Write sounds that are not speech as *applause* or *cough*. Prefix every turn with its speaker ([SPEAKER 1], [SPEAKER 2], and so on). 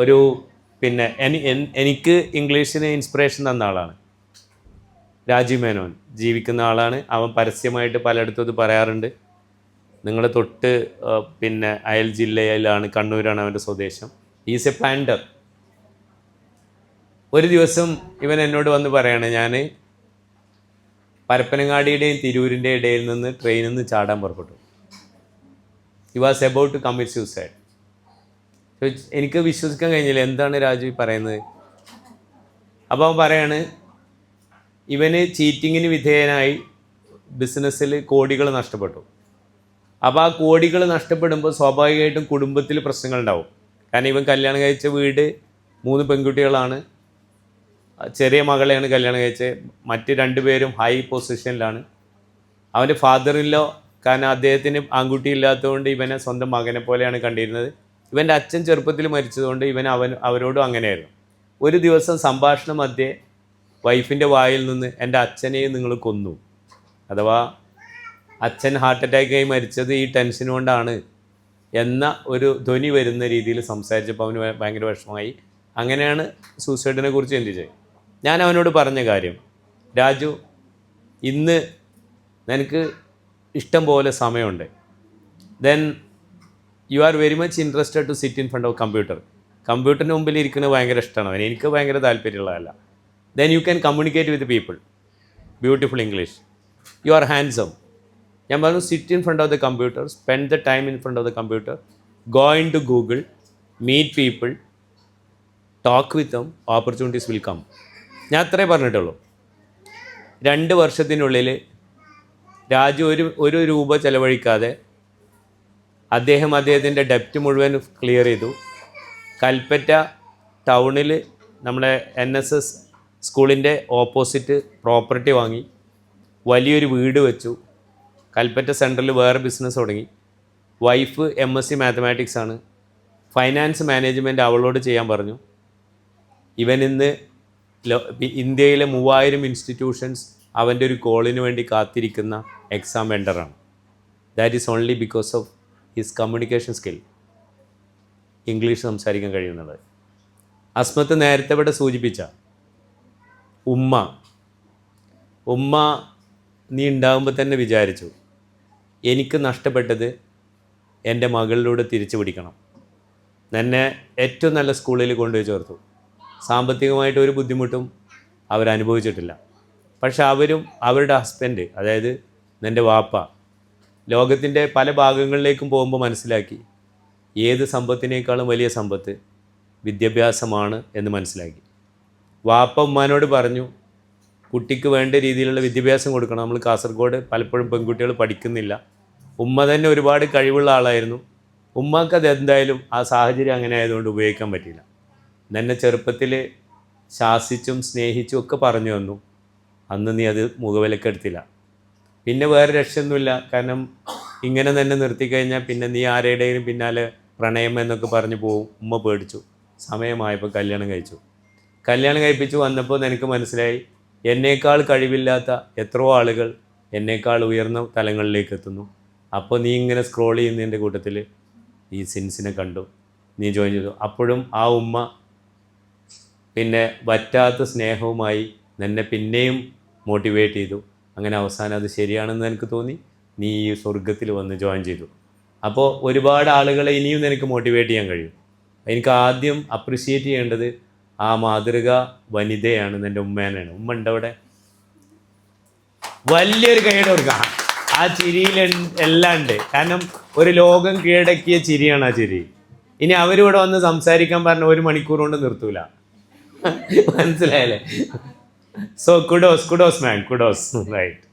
[SPEAKER 1] ഒരു പിന്നെ എനിക്ക് ഇംഗ്ലീഷിന് ഇൻസ്പിറേഷൻ തന്ന ആളാണ്. രാജീവ് മേനോൻ. ജീവിക്കുന്ന ആളാണ്. അവൻ പരസ്യമായിട്ട് പലയിടത്തും ഇത് പറയാറുണ്ട്. നിങ്ങൾ തൊട്ട് പിന്നെ അയൽ ജില്ലയിലാണ് കണ്ണൂരാണ് അവന്റെ സ്വദേശം. ഈസ് എ പാൻഡർ ഒരു ദിവസം ഇവൻ എന്നോട് വന്ന് പറയാണ് ഞാൻ പരപ്പനങ്ങാടിയുടെയും തിരൂരിന്റെ ഇടയിൽ നിന്ന് ട്രെയിനിൽ നിന്ന് ചാടാൻ പുറപ്പെട്ടു. He was about to commit suicide എനിക്ക് വിശ്വസിക്കാൻ കഴിഞ്ഞില്ല. എന്താണ് രാജു പറയുന്നത്? അപ്പോൾ അവൻ പറയാണ് ഇവന് ചീറ്റിങ്ങിന് വിധേയനായി ബിസിനസ്സിൽ കോടികൾ നഷ്ടപ്പെട്ടു. അപ്പോൾ ആ കോടികൾ നഷ്ടപ്പെടുമ്പോൾ സ്വാഭാവികമായിട്ടും കുടുംബത്തിൽ പ്രശ്നങ്ങൾ ഉണ്ടാവും. കാരണം ഇവൻ കല്യാണം കഴിച്ച വീട് മൂന്ന് പെൺകുട്ടികളാണ്. ചെറിയ മകളെയാണ് കല്യാണം കഴിച്ചത്. മറ്റ് രണ്ടുപേരും ഹൈ പൊസിഷനിലാണ് അവന്റെ ഫാദറിലോ കാരണം അദ്ദേഹത്തിന് ആൺകുട്ടി ഇല്ലാത്തതുകൊണ്ട് ഇവനെ സ്വന്തം മകനെ പോലെയാണ് കണ്ടിരുന്നത്. ഇവന്റെ അച്ഛൻ ചെറുപ്പത്തിൽ മരിച്ചതുകൊണ്ട് ഇവൻ അവൻ അവരോടും അങ്ങനെയായിരുന്നു. ഒരു ദിവസം സംഭാഷണ മധ്യേ വൈഫിന്റെ വായിൽ നിന്ന് എന്റെ അച്ഛനെ നിങ്ങൾ കൊന്നു അഥവാ അച്ഛൻ ഹാർട്ട് അറ്റാക്കായി മരിച്ചത് ഈ ടെൻഷൻ കൊണ്ടാണ് എന്ന ഒരു ധ്വനി വരുന്ന രീതിയിൽ സംസാരിച്ചപ്പോൾ അവന് ഭയങ്കര വിഷമമായി. അങ്ങനെയാണ് സൂസൈഡിനെ കുറിച്ച് ചിന്തിച്ചത് ഞാൻ അവനോട് പറഞ്ഞ കാര്യം രാജു ഇന്ന് നിനക്ക് ഇഷ്ടം പോലെ സമയമുണ്ട്. Then you are very much interested to sit in front of computer കമ്പ്യൂട്ടറിന് മുമ്പിൽ ഇരിക്കുന്നത് ഭയങ്കര ഇഷ്ടമാണ്. എനിക്ക് ഭയങ്കര താല്പര്യമുള്ളതല്ല. Then you can communicate with people beautiful English you are handsome ഞാൻ പറഞ്ഞു sit in front of the computer spend the time in front of the computer go into Google meet people talk with them opportunities will come ഞാൻ അത്രേ പറഞ്ഞിട്ടുള്ളൂ. രണ്ട് വർഷത്തിനുള്ളിൽ രാജു ഒരു ഒരു രൂപ ചെലവഴിക്കാതെ അദ്ദേഹം അദ്ദേഹത്തിന്റെ ഡെപ്റ്റ് മുഴുവൻ ക്ലിയർ ചെയ്തു. കൽപ്പറ്റ ടൗണിൽ നമ്മുടെ എൻ എസ് എസ് സ്കൂളിന്റെ ഓപ്പോസിറ്റ് പ്രോപ്പർട്ടി വാങ്ങി. വലിയൊരു വീട് വെച്ചു. കൽപ്പറ്റ സെന്ററിൽ വേറെ ബിസിനസ് തുടങ്ങി. Wife M S C mathematics ആണ്. ഫൈനാൻസ് മാനേജ്മെന്റ് അവളോട് ചെയ്യാൻ പറഞ്ഞു. ഇവൻ ഇന്ന് ഇന്ത്യയിലെ മൂവായിരം ഇൻസ്റ്റിറ്റ്യൂഷൻസ് അവന്റെ ഒരു കോളിന് വേണ്ടി കാത്തിരിക്കുന്ന exam വെണ്ടറാണ് that is only because of his communication skill English സംസാരിക്കാൻ കഴിയുന്നത്. അസ്മത്ത് നേരത്തെ ഇവിടെ സൂചിപ്പിച്ച ഉമ്മ. ഉമ്മ നീ ഉണ്ടാകുമ്പോൾ തന്നെ വിചാരിച്ചു എനിക്ക് നഷ്ടപ്പെട്ടത് എന്റെ മകളിലൂടെ തിരിച്ചു പിടിക്കണം. എന്നെ ഏറ്റവും നല്ല സ്കൂളിൽ കൊണ്ടുപോയി ചേർത്തു. സാമ്പത്തികമായിട്ട് ഒരു ബുദ്ധിമുട്ടും അവരനുഭവിച്ചിട്ടില്ല. പക്ഷെ അവരും അവരുടെ ഹസ്ബൻഡ് അതായത് എന്റെ വാപ്പ ലോകത്തിന്റെ പല ഭാഗങ്ങളിലേക്കും പോകുമ്പോൾ മനസ്സിലാക്കി ഏത് സമ്പത്തിനേക്കാളും വലിയ സമ്പത്ത് വിദ്യാഭ്യാസമാണ് എന്ന് മനസ്സിലാക്കി. വാപ്പ ഉമ്മാനോട് പറഞ്ഞു കുട്ടിക്ക് വേണ്ട രീതിയിലുള്ള വിദ്യാഭ്യാസം കൊടുക്കണം. നമ്മൾ കാസർഗോഡ് പലപ്പോഴും പെൺകുട്ടികൾ പഠിക്കുന്നില്ല. ഉമ്മ തന്നെ ഒരുപാട് കഴിവുള്ള ആളായിരുന്നു. ഉമ്മക്ക് അത് എന്തായാലും ആ സാഹചര്യം അങ്ങനെ ആയതുകൊണ്ട് ഉപയോഗിക്കാൻ പറ്റില്ല എന്നെ ചെറുപ്പത്തിൽ ശാസിച്ചും സ്നേഹിച്ചും ഒക്കെ പറഞ്ഞു തന്നു. അന്ന് നീ അത് മുഖവിലക്കെടുത്തില്ല പിന്നെ വേറെ രക്ഷയൊന്നുമില്ല. കാരണം ഇങ്ങനെ തന്നെ നിർത്തിക്കഴിഞ്ഞാൽ പിന്നെ നീ ആരുടെയും പിന്നാലെ പ്രണയം എന്നൊക്കെ പറഞ്ഞു പോകും ഉമ്മ പേടിച്ചു. സമയമായപ്പോൾ കല്യാണം കഴിച്ചു. കല്യാണം കഴിപ്പിച്ച് വന്നപ്പോൾ നിനക്ക് മനസ്സിലായി എന്നേക്കാൾ കഴിവില്ലാത്ത എത്രയോ ആളുകൾ എന്നേക്കാൾ ഉയർന്ന തലങ്ങളിലേക്ക് എത്തുന്നു. അപ്പോൾ നീ ഇങ്ങനെ സ്ക്രോൾ ചെയ്യുന്നതിന്റെ കൂട്ടത്തിൽ ഈ സിൻസിനെ കണ്ടു. നീ ജോയിൻ ചെയ്തു. അപ്പോഴും ആ ഉമ്മ പിന്നെ വറ്റാത്ത സ്നേഹവുമായി നിന്നെ പിന്നെയും മോട്ടിവേറ്റ് ചെയ്തു. അങ്ങനെ അവസാനം അത് ശരിയാണെന്ന് എനിക്ക് തോന്നി. നീ ഈ സ്വർഗത്തിൽ വന്ന് ജോയിൻ ചെയ്തു. അപ്പോൾ ഒരുപാട് ആളുകളെ ഇനിയും നിനക്ക് മോട്ടിവേറ്റ് ചെയ്യാൻ കഴിയും. എനിക്ക് ആദ്യം അപ്രിഷിയേറ്റ് ചെയ്യേണ്ടത് ആ മാതൃക വനിതയാണ് എന്റെ ഉമ്മേനാണ് ഉമ്മ ഉണ്ട് അവിടെ? വലിയൊരു കൈയുടെ കൊടുക്കാം ആ ചിരിയിൽ എല്ലാം ഉണ്ട്. കാരണം ഒരു ലോകം കീഴടക്കിയ ചിരിയാണ് ആ ചിരി. ഇനി അവരിവിടെ വന്ന് സംസാരിക്കാൻ പറഞ്ഞ ഒരു മണിക്കൂർ കൊണ്ട് നിർത്തൂല. *laughs* മനസ്സിലായല്ലേ? So kudos, kudos, man, kudos. *laughs* Right.